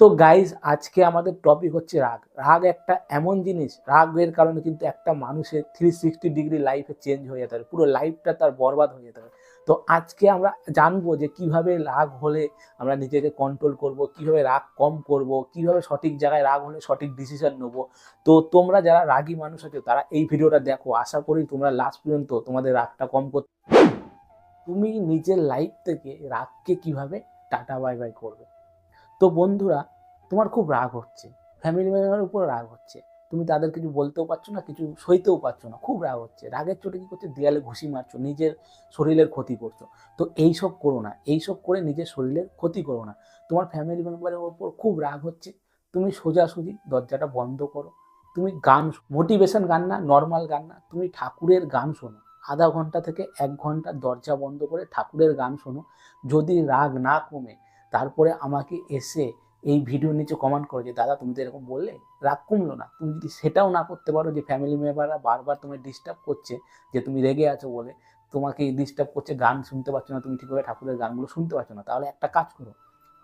তো গাইজ আজকে আমাদের টপিক হচ্ছে রাগ। রাগ একটা এমন জিনিস রাগের কারণে কিন্তু একটা মানুষের থ্রি সিক্সটি ডিগ্রি লাইফে চেঞ্জ হয়ে যেতে পারে, পুরো লাইফটা তার বরবাদ হয়ে যেতে পারে। তো আজকে আমরা জানব যে কীভাবে রাগ হলে আমরা নিজেকে কন্ট্রোল করব, কীভাবে রাগ কম করব, কীভাবে সঠিক জায়গায় রাগ হলে সঠিক ডিসিশন নেব। তো তোমরা যারা রাগী মানুষ আছো, তারা এই ভিডিওটা দেখো, আশা করি তোমরা লাস্ট পর্যন্ত তোমাদের রাগটা কম করতে তুমি নিজের লাইফ থেকে রাগকে কীভাবে টাটা বাই বাই করবে? তো বন্ধুরা, তোমার খুব রাগ হচ্ছে। ফ্যামিলি মেম্বারের উপর রাগ হচ্ছে। তুমি তাদের কিছু বলতেও পারছ না, কিছু সইতেও পারছ না। খুব রাগ হচ্ছে। রাগের চোটে কী করছে? দেয়ালে ঘুষি মারছো, নিজের শরীরের ক্ষতি করছ। তো এইসব করো না। এইসব করে নিজের শরীরের ক্ষতি করো না। তোমার ফ্যামিলি মেম্বারের ওপর খুব রাগ হচ্ছে। তুমি সোজাসুজি দরজাটা বন্ধ করো। তুমি গান মোটিভেশন গান না নর্মাল গান না। তুমি ঠাকুরের গান শোনো। আধা ঘণ্টা থেকে এক ঘণ্টা দরজা বন্ধ করে ঠাকুরের গান শোনো। যদি রাগ না কমে তারপরে আমাকে এসে এই ভিডিওর নিচে কমেন্ট করো যে, দাদা, তুমি তো এরকম বললে? রাগ কমলো না। তুমি যদি সেটাও না করতে পারো যে ফ্যামিলি মেম্বাররা বারবার তুমি ডিস্টার্ব করছে, যে, তুমি রেগে আছো বলে, তোমাকে ডিস্টার্ব করছে, গান শুনতে পাচ্ছ না, তুমি ঠিকভাবে ঠাকুরের গানগুলো শুনতে পাচ্ছ না, তাহলে একটা কাজ করো।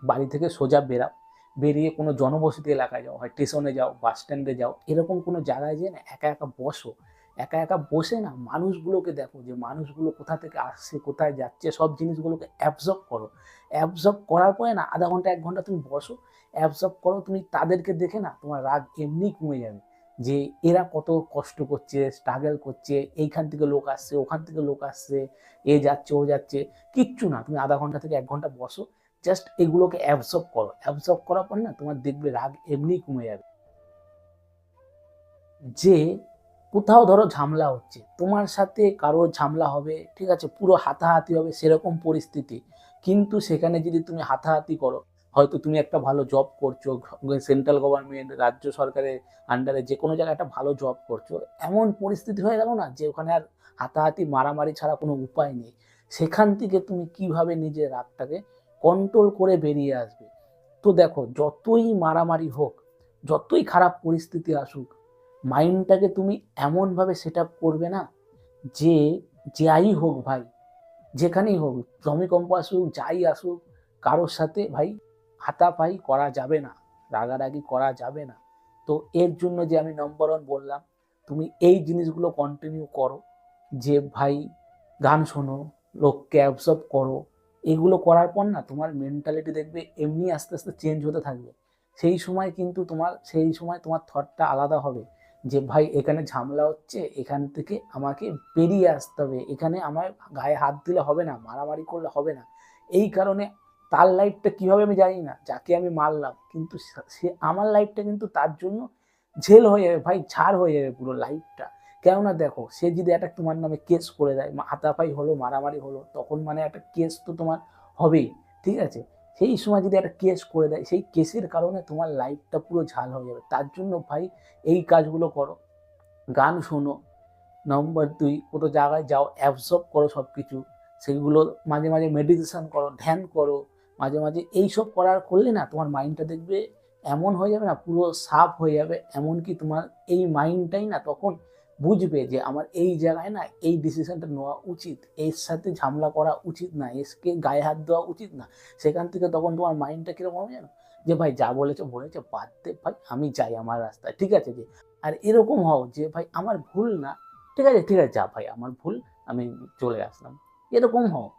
বাড়ি থেকে সোজা বেরাও। বেরিয়ে কোনো জনবসতি এলাকায় যাও, হয় স্টেশনে যাও বাস স্ট্যান্ডে যাও। এরকম কোনো জায়গায় যেয়ে না, একা একা বসো। একা একা বসে না, মানুষগুলোকে দেখো যে মানুষগুলো কোথা থেকে আসছে, কোথায় যাচ্ছে, সব জিনিসগুলোকে অ্যাবজর্ব করো। অ্যাবজর্ব করার পরে না, আধা ঘণ্টা, এক ঘণ্টা তুমি বসো অ্যাবজর্ব করো, তুমি তাদেরকে দেখে না তোমার রাগ এমনি কমে যাবে যে এরা কত কষ্ট করছে স্ট্রাগল করছে, এইখান থেকে লোক আসছে, ওখান থেকে লোক আসছে, এ যাচ্ছে, ও যাচ্ছে। কিচ্ছু না, তুমি আধা ঘণ্টা থেকে এক ঘণ্টা বসো জাস্ট এগুলোকে অ্যাবজর্ব করো। অ্যাবজর্ব করার পর না, তোমার দেখবে রাগ এমনি কমে যাবে। যে কোথাও ধরো ঝামেলা হচ্ছে, তোমার সাথে কারোর ঝামেলা হবে, ঠিক আছে, পুরো হাতাহাতি হবে সেরকম পরিস্থিতি। কিন্তু সেখানে যদি তুমি হাতাহাতি করো, হয়তো তুমি একটা ভালো জব করছ সেন্ট্রাল গভর্নমেন্ট রাজ্য সরকারের আন্ডারে যে কোনো জায়গায় একটা ভালো জব করছ, এমন পরিস্থিতি হয়ে গেল না যে ওখানে আর হাতাহাতি, মারামারি ছাড়া কোনো উপায় নেই। সেখান থেকে তুমি কীভাবে নিজের রাগটাকে কন্ট্রোল করে বেরিয়ে আসবে? তো দেখো, যতই মারামারি হোক, যতই খারাপ পরিস্থিতি আসুক মাইন্ডটাকে তুমি এমনভাবে সেট আপ করবে না যে, যাই হোক ভাই, যেখানেই হোক ভূমিকম্প আসুক, যাই আসুক, কারোর সাথে ভাই হাতাপাই করা যাবে না, রাগারাগি করা যাবে না। তো এর জন্য যে আমি নম্বর ওয়ান বললাম, তুমি এই জিনিসগুলো কন্টিনিউ করো, যে ভাই গান শোনো, লোককে অ্যাবসর্ব করো, এগুলো করার পর না তোমার মেন্টালিটি দেখবে এমনি আস্তে আস্তে চেঞ্জ হতে থাকবে। সেই সময় কিন্তু তোমার, সেই সময় তোমার থটটা আলাদা হবে। যে, ভাই, এখানে ঝামেলা হচ্ছে, এখান থেকে আমাকে বেরিয়ে আসতে হবে। এখানে আমার গায়ে হাত দিলে হবে না, মারামারি করলে হবে না। এই কারণে তার লাইফটা কীভাবে আমি জানি না, যাকে আমি মারলাম। কিন্তু সে আমার লাইফটা কিন্তু তার জন্য ঝেল হয়ে যাবে, ভাই, ছাড় হয়ে যাবে পুরো লাইফটা কেননা দেখো, সে যদি একটা তোমার নামে কেস করে দেয় হাতাপাই হলো, মারামারি হলো, তখন মানে একটা কেস তো তোমার হবেই, ঠিক আছে? সেই সময় যদি একটা কেস করে দেয়, সেই কেসের কারণে তোমার লাইফটা পুরো ঝাল হয়ে যাবে। তার জন্য ভাই, এই কাজগুলো করো। গান শোনো। নম্বর দুই, কোনো জায়গায় যাও অ্যাবজর্ব করো সব কিছু সেগুলো মাঝে মাঝে মেডিটেশন করো, ধ্যান করো। মাঝে মাঝে এইসব করার করলে না তোমার মাইন্ডটা দেখবে এমন হয়ে যাবে না, পুরো সাফ হয়ে যাবে। এমনকি তোমার এই মাইন্ডটাই না তখন বুঝবে যে আমার এই জায়গায় না এই ডিসিশনটা নেওয়া উচিত, এর সাথে ঝামেলা করা উচিত না, এসকে গায়ে হাত দেওয়া উচিত না। সেখান থেকে তখন তোমার মাইন্ডটা কীরকম হবে জানো? যে ভাই যা বলেছে বলেছে, বাদ দে ভাই, আমি যাই আমার রাস্তায়, ঠিক আছে? যে আর এরকম হও যে ভাই আমার ভুল না, ঠিক আছে ঠিক আছে, যা ভাই, আমার ভুল, আমি চলে আসলাম। এরকম হও।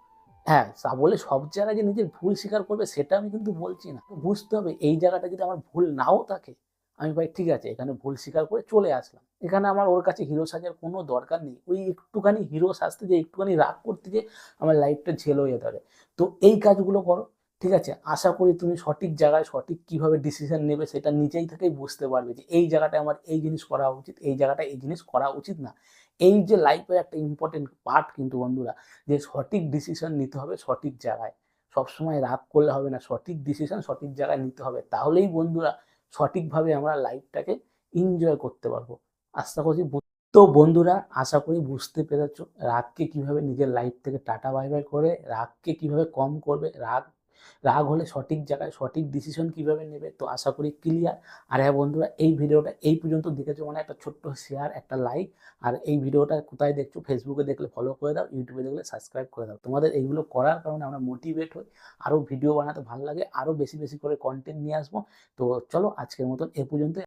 হ্যাঁ তা বলে সব জায়গায় যে নিজের ভুল স্বীকার করবে, সেটা আমি কিন্তু বলছি না। বুঝতে হবে এই জায়গাটা যদি আমার ভুল নাও থাকে আমি ভাই ঠিক আছে, এখানে ভুল স্বীকার করে চলে আসলাম। এখানে আমার ওর কাছে হিরো সাজার কোনো দরকার নেই। ওই একটুখানি হিরো সাজতে যে, একটুখানি রাগ করতে যে, আমার লাইফটা ঝেল হয়ে পারে তো এই কাজগুলো করো, ঠিক আছে? আশা করি তুমি সঠিক জায়গায় সঠিক কীভাবে ডিসিশন নেবে সেটা নিজেই থেকেই বুঝতে পারবে যে, এই জায়গাটায় আমার এই জিনিস করা উচিত, এই জায়গাটায় এই জিনিস করা উচিত না। এই যে লাইফের একটা ইম্পর্টেন্ট পার্ট কিন্তু বন্ধুরা, যে সঠিক ডিসিশন নিতে হবে সঠিক জায়গায়। সবসময় রাগ করলে হবে না, সঠিক ডিসিশন সঠিক জায়গায় নিতে হবে। তাহলেই বন্ধুরা সঠিকভাবে আমরা লাইফটাকে এনজয় করতে পারব। আশা করছি তো বন্ধুরা, আশা করি বুঝতে পেরেছ রাগকে কীভাবে নিজের লাইফ থেকে টাটা বাই বাই করে, রাগকে কীভাবে কম করবে, রাগ রাগ হলে সঠিক জায়গায় সঠিক ডিসিশন কীভাবে নেবে? তো আশা করি ক্লিয়ার আর হ্যাঁ বন্ধুরা, এই ভিডিওটা এই পর্যন্ত দেখেছ মানে একটা ছোট্ট শেয়ার একটা লাইক আর এই ভিডিওটা কোথায় দেখছ? ফেসবুকে দেখলে ফলো করে দাও ইউটিউবে দেখলে সাবস্ক্রাইব করে দাও। তোমাদের এইগুলো করার কারণে আমরা মোটিভেট হই আরও ভিডিও বানাতে ভালো লাগে আরও বেশি বেশি করে কন্টেন্ট নিয়ে আসব। তো চলো আজকের মতন এ পর্যন্ত